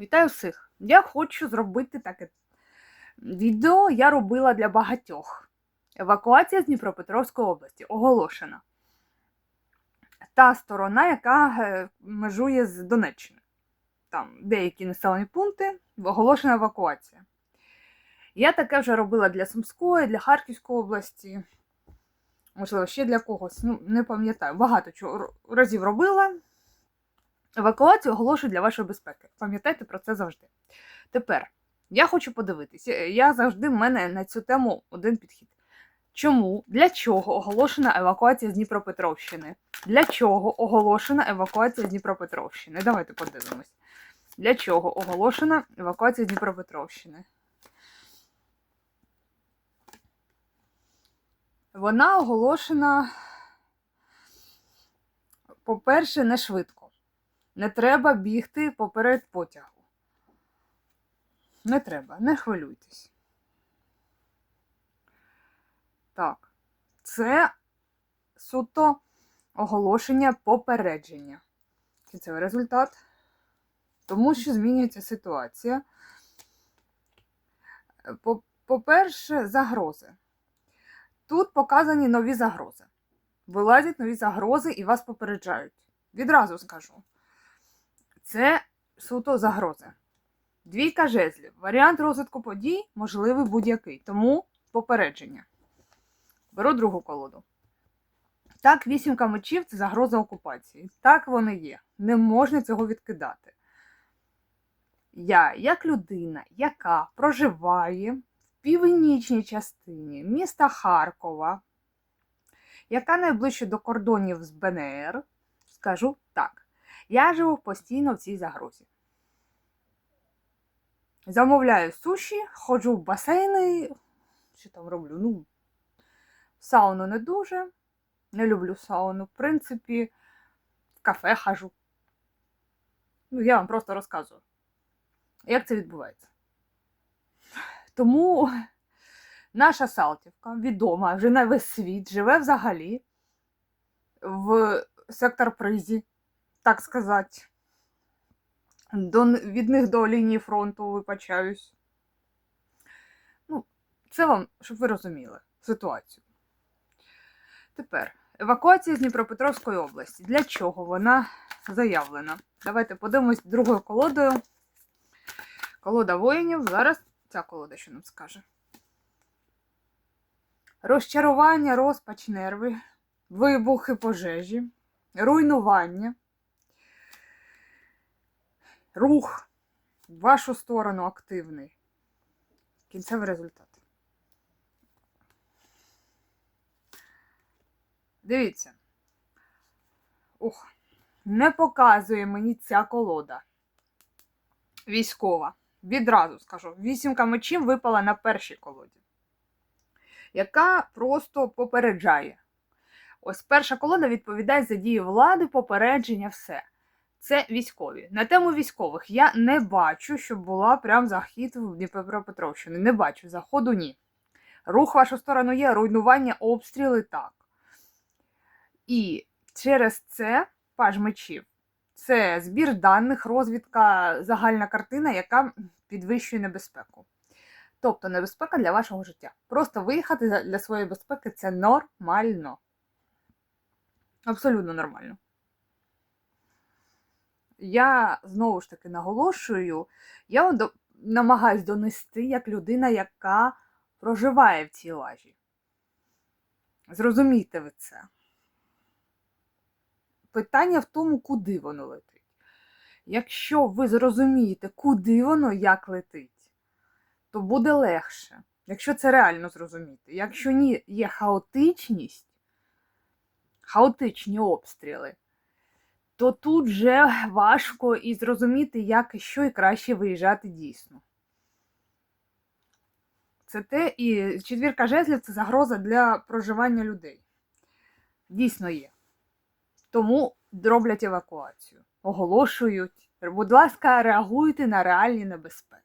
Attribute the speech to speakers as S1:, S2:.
S1: Вітаю всіх! Я хочу зробити таке відео. Я робила для багатьох. Евакуація з Дніпропетровської області оголошена. Та сторона, яка е, межує з Донеччини. Там деякі населені пункти, оголошена евакуація. Я таке вже робила для Сумської, для Харківської області. Можливо, ще для когось. Ну, не пам'ятаю. Багато чого разів робила. Евакуацію оголошую для вашої безпеки. Пам'ятайте про це завжди. Тепер я хочу подивитися. Я завжди в мене на цю тему один підхід. Чому, для чого оголошена евакуація з Дніпропетровщини? Для чого оголошена евакуація з Дніпропетровщини? Давайте подивимось. Для чого оголошена евакуація з Дніпропетровщини? Вона оголошена, по-перше, не швидко. Не треба бігти поперед потягу. Не треба, не хвилюйтесь. Так, це суто оголошення попередження. Кінцевий результат. Тому що змінюється ситуація. По- По-перше, загрози. Тут показані нові загрози. Вилазять нові загрози і вас попереджають. Відразу скажу. Це суто загрози. Двійка жезлів. Варіант розвитку подій можливий будь-який. Тому попередження. Беру другу колоду. Так, вісімка мечів це загроза окупації. Так вони є. Не можна цього відкидати. Я, як людина, яка проживає в північній частині міста Харкова, яка найближче до кордонів з БНР, скажу так. Я живу постійно в цій загрозі. Замовляю суші, ходжу в басейни. Що там роблю? Ну, сауну не дуже. Не люблю сауну. В принципі, в кафе хожу. Ну, я вам просто розказую, як це відбувається. Тому наша Салтівка відома вже на весь світ, живе взагалі в сектор призі так сказати. До, від них до лінії фронту вибачаюсь. Ну, це вам, щоб ви розуміли ситуацію. Тепер евакуація з Дніпропетровської області. Для чого вона заявлена? Давайте подивимось другою колодою. Колода воїнів. Зараз ця колода що нам скаже. Розчарування, розпач, нерви, вибухи пожежі, руйнування рух в вашу сторону активний. Кінцевий результат. Дивіться. Ух, не показує мені ця колода. Військова. Відразу скажу. Вісімка мечів випала на першій колоді, яка просто попереджає. Ось перша колода відповідає за дії влади, попередження, все це військові. На тему військових я не бачу, щоб була прям захід в Дніпропетровщину. Не бачу, заходу ні. Рух в вашу сторону є, руйнування, обстріли так. І через це паж мечів. Це збір даних, розвідка, загальна картина, яка підвищує небезпеку. Тобто небезпека для вашого життя. Просто виїхати для своєї безпеки це нормально. Абсолютно нормально. Я знову ж таки наголошую, я до- намагаюсь донести як людина, яка проживає в цій лажі. Зрозумійте ви це. Питання в тому, куди воно летить. Якщо ви зрозумієте, куди воно як летить, то буде легше. Якщо це реально зрозуміти. Якщо ні, є хаотичність, хаотичні обстріли, то тут вже важко і зрозуміти, як і що і краще виїжджати дійсно. Це те, і четвірка жезлів це загроза для проживання людей. Дійсно є. Тому роблять евакуацію, оголошують. Будь ласка, реагуйте на реальні небезпеки.